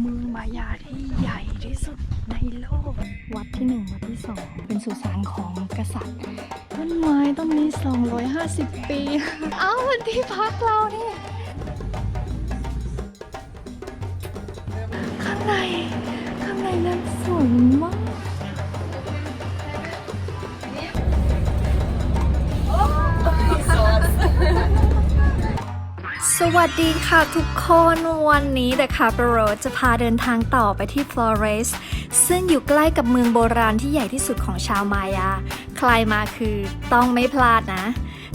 เมืองมายาที่ใหญ่ที่สุดในโลก วัดที่หนึ่งวัดที่สองเป็นสุสานของกษัตริย์ ต้นไม้ต้นนี้ 250 ปี เอ้าที่พักเรานี่ข้างใน ข้างในนั้นสวยมาก สวัสดีค่ะทุกคนวันนี้ The c a p e r o จะพาเดินทางต่อไปที่ Flores ซึ่งอยู่ใกล้กับเมืองโบราณที่ใหญ่ที่สุดของชาวมายา ใครมาคือต้องไม่พลาดนะ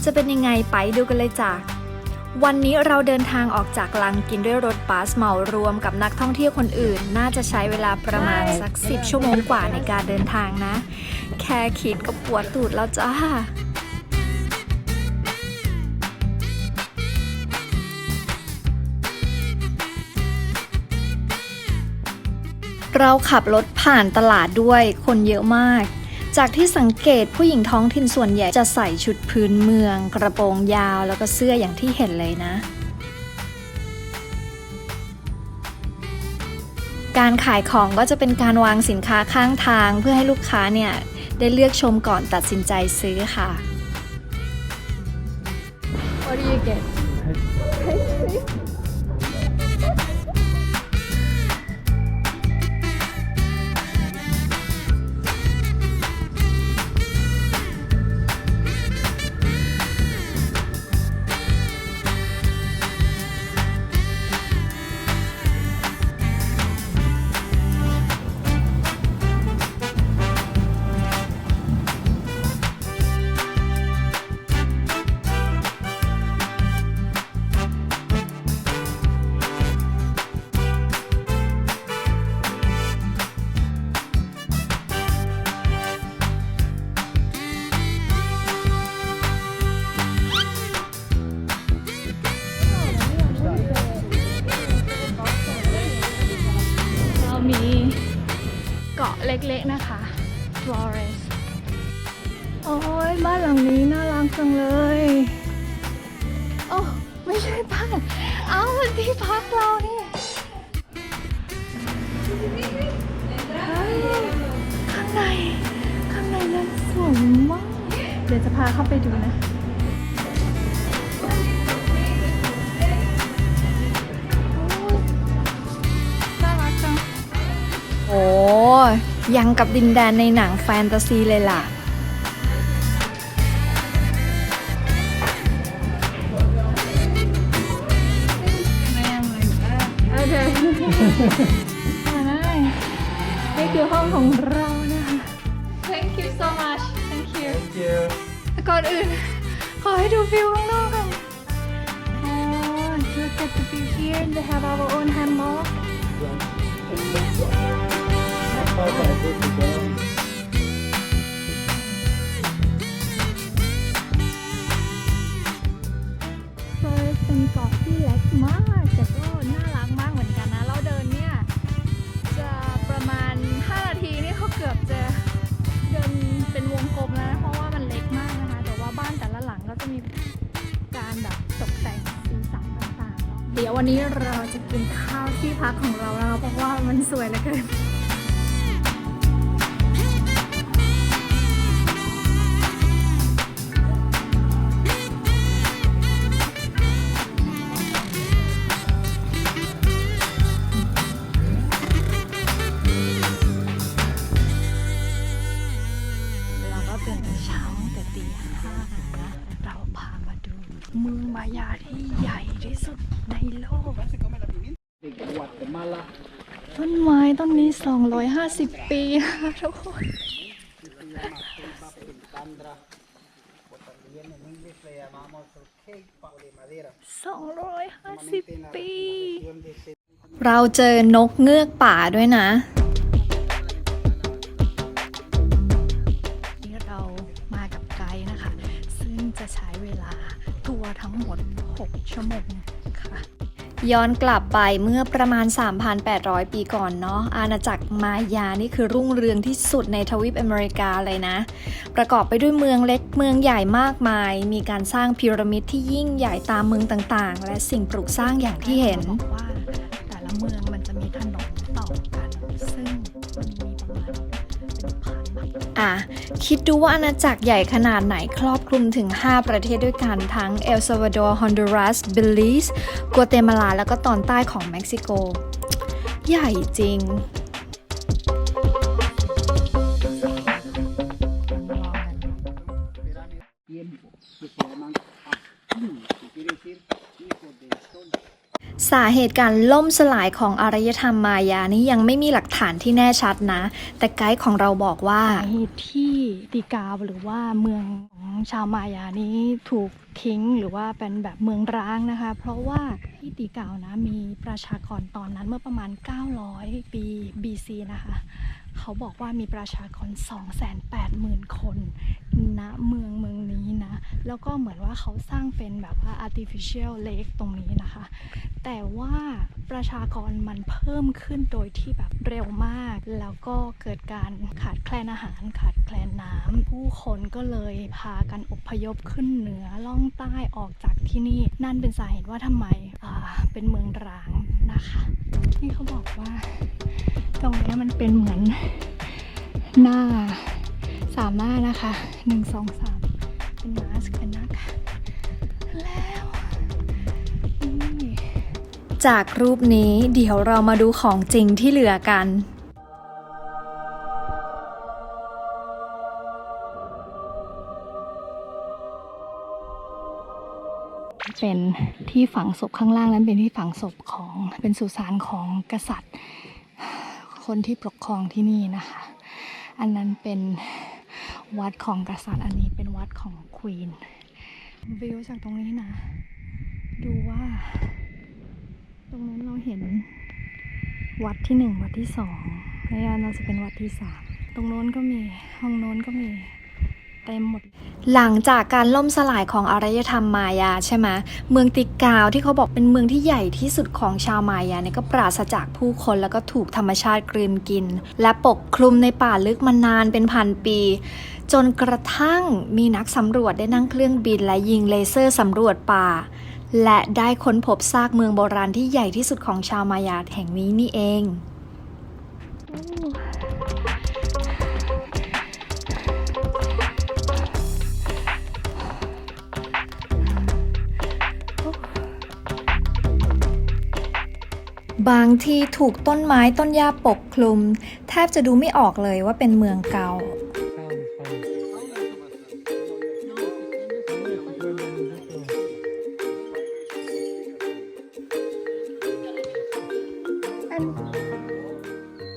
จะเป็นยังไงไปดูกันเลยจ้ะวันนี้เราเดินทางออกจากลังกินด้วยรถบัสเหมารวมกับนักท่องเที่ยวคนอื่น น่าจะใช้เวลาประมาณสัก 10 ชั่วโมงกว่าในการเดินทางนะ แค่คิดก็ปวดตูดแล้วจ้า เราขับรถผ่านตลาดด้วยคนเยอะมาก จากที่สังเกตผู้หญิงท้องถิ่นส่วนใหญ่จะใส่ชุดพื้นเมือง กระโปรงยาวแล้วก็เสื้ออย่างที่เห็นเลยนะ การขายของก็จะเป็นการวางสินค้าข้างทางเพื่อให้ลูกค้าเนี่ยได้เลือกชมก่อนตัดสินใจซื้อค่ะ What do you get?. เกาะเล็กๆนะคะ Flores โอ้ยบ้านหลังนี้น่ารักจังเลย โอ้ไม่ใช่บ้าน เอ้ามันที่พักเราเนี่ยเฮ้ยข้างใน ข้างในนั้นสวยมาก เดี๋ยวจะพาเข้าไปดูนะ ยังกับดินแดนในหนังแฟนตาซีเลยล่ะโอเคได้นี่คือห้องของเรานะคะ Thank you so much Thank you ก่อนอื่น ขอให้ดูวิวข้างนอกก่อนโอ้ look at the view here they have our own hammock Flores เป็นเกาะที่เล็กมาก แต่ก็น่ารักมากเหมือนกันนะ เราเดินเนี่ย จะประมาณ 5 นาทีนี่เขาเกือบจะเดินเป็นวงกลมแล้วนะ เพราะว่ามันเล็กมากนะคะ แต่ว่าบ้านแต่ละหลังก็จะมีการแบบตกแต่งสีสันต่างๆเนาะเดี๋ยววันนี้เราจะกินข้าวที่พักของเรานะคะเพราะว่ามันสวยเหลือเกิน เช้าตั้งแต่ตีห้านะเราพามาดู เมืองมายาที่ใหญ่ที่สุดในโลก ต้นไม้ต้นนี้ 250 ปีนะคะทุกคน 250 ปี เราเจอนกเงือกป่าด้วยนะ ชั่วโมงค่ะย้อนกลับไปเมื่อประมาณ 3,800 ปีก่อนเนาะอาณาจักรมายานี่คือรุ่งเรืองที่สุดในทวีปอเมริกาเลยนะ ประกอบไปด้วยเมืองเล็กเมืองใหญ่มากมาย มีการสร้างพีระมิดที่ยิ่งใหญ่ตามเมืองต่างๆ และสิ่งปลูกสร้างอย่างที่เห็นแต่ละเมือง อะ คิดดูว่าอาณาจักรใหญ่ขนาดไหนครอบคลุมถึง 5 ประเทศด้วยกันทั้งเอลซาวาดอร์ฮอนดูรัสเบลีสกัวเตมาลา แล้วก็ตอนใต้ของเม็กซิโก ใหญ่จริง สาเหตุการล่มสลายของอารยธรรมมายานี้ยังไม่มีหลักฐานที่แน่ชัดนะ แต่ไกด์ของเราบอกว่าสาเหตุที่ติกาหรือว่าเมืองของชาวมายานี้ถูกทิ้งหรือว่าเป็นแบบเมืองร้างนะคะ เพราะว่าที่ติกาวนะมีประชากรตอนนั้นเมื่อประมาณ 900 ปี BC นะคะ เขาบอกว่ามีประชากร 280,000 คนณเมืองเมืองนี้นะ แล้วก็เหมือนว่าเขาสร้างเป็นแบบว่า artificial lake ตรงนี้นะคะ แต่ว่าประชากรมันเพิ่มขึ้นโดยที่แบบเร็วมาก แล้วก็เกิดการขาดแคลนอาหารขาดแคลนน้ำผู้คนก็เลยพากันอพยพขึ้นเหนือล่องใต้ออกจากที่นี่ นั่นเป็นสาเหตุว่าทำไมเป็นเมืองร้าง นะคะ นี่เขาบอกว่า ตรงนี้มันเป็นเหมือนหน้าสามหน้านะคะหนึ่งสองสามเป็นมาสกันนะคะแล้วจากรูปนี้เดี๋ยวเรามาดูของจริงที่เหลือกัน เป็นที่ฝังศพข้างล่างนั้นเป็นที่ฝังศพของเป็นสุสานของกษัตริย์ คนที่ปกครองที่นี่นะคะ อันนั้นเป็นวัดของกษัตริย์อันนี้เป็นวัดของควีนวิวจากตรงนี้นะ ดูว่า ตรงนั้นเราเห็นวัดที่หนึ่งวัดที่สองแล้วเราจะเป็นวัดที่สามตรงโน้นก็มีห้องโน้นก็มี เต็มหมด หลังจากการล่มสลายของอารยธรรมมายาใช่ไหมเมืองติกาวที่เขาบอกเป็นเมืองที่ใหญ่ที่สุดของชาวมายาเนี่ยก็ปราศจากผู้คนแล้วก็ถูกธรรมชาติกลืนกิน และปกคลุมในป่าลึกมานานเป็นพันปี จนกระทั่งมีนักสำรวจได้นั่งเครื่องบินและยิงเลเซอร์สำรวจป่า และได้ค้นพบซากเมืองโบราณที่ใหญ่ที่สุดของชาวมายาแห่งนี้นี่เอง บางที่ถูกต้นไม้ต้นหญ้าปกคลุม แทบจะดูไม่ออกเลยว่าเป็นเมืองเก่า And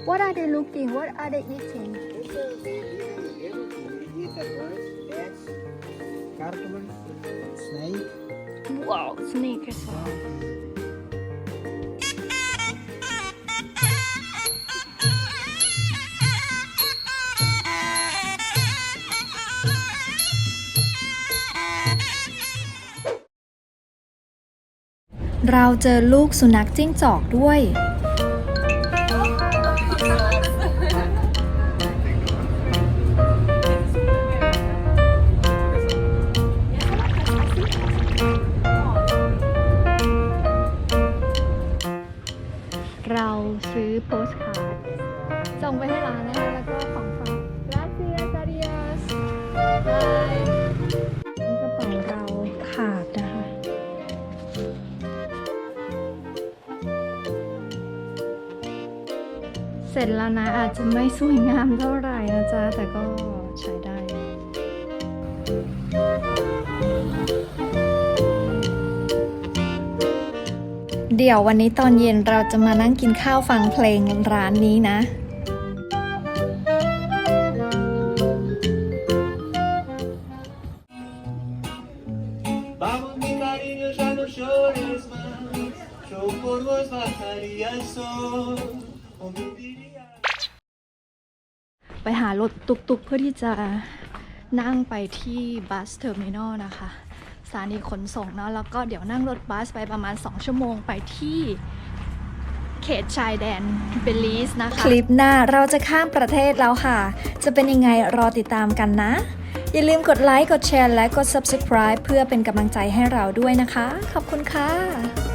what are they looking? What are they eating? Eat the birds, ants, caterpillars, snake. Wow, snake as well. เราเจอลูกสุนัขจิ้งจอกด้วย ร็จแล้วนะ อาจจะไม่สวยงามเท่าไหร่นะจ๊ะ แต่ก็ใช้ได้เดี๋ยววันนี้ตอนเย็นเราจะมานั่งกินข้าวฟังเพลงร้านนี้นะ Vamos ไปหารถตุกๆ เพื่อที่จะนั่งไปที่บัสเทอร์มินอลนะคะสถานีขนส่งเนาะแล้วก็เดี๋ยวนั่งรถบัสไปประมาณ 2 ชั่วโมงไปที่เขตชายแดนเบลีสนะคะ คลิปหน้าเราจะข้ามประเทศแล้วค่ะ จะเป็นยังไงรอติดตามกันนะ อย่าลืมกดไลค์ กดแชร์ และกด subscribe เพื่อเป็นกำลังใจให้เราด้วยนะคะ ขอบคุณค่ะ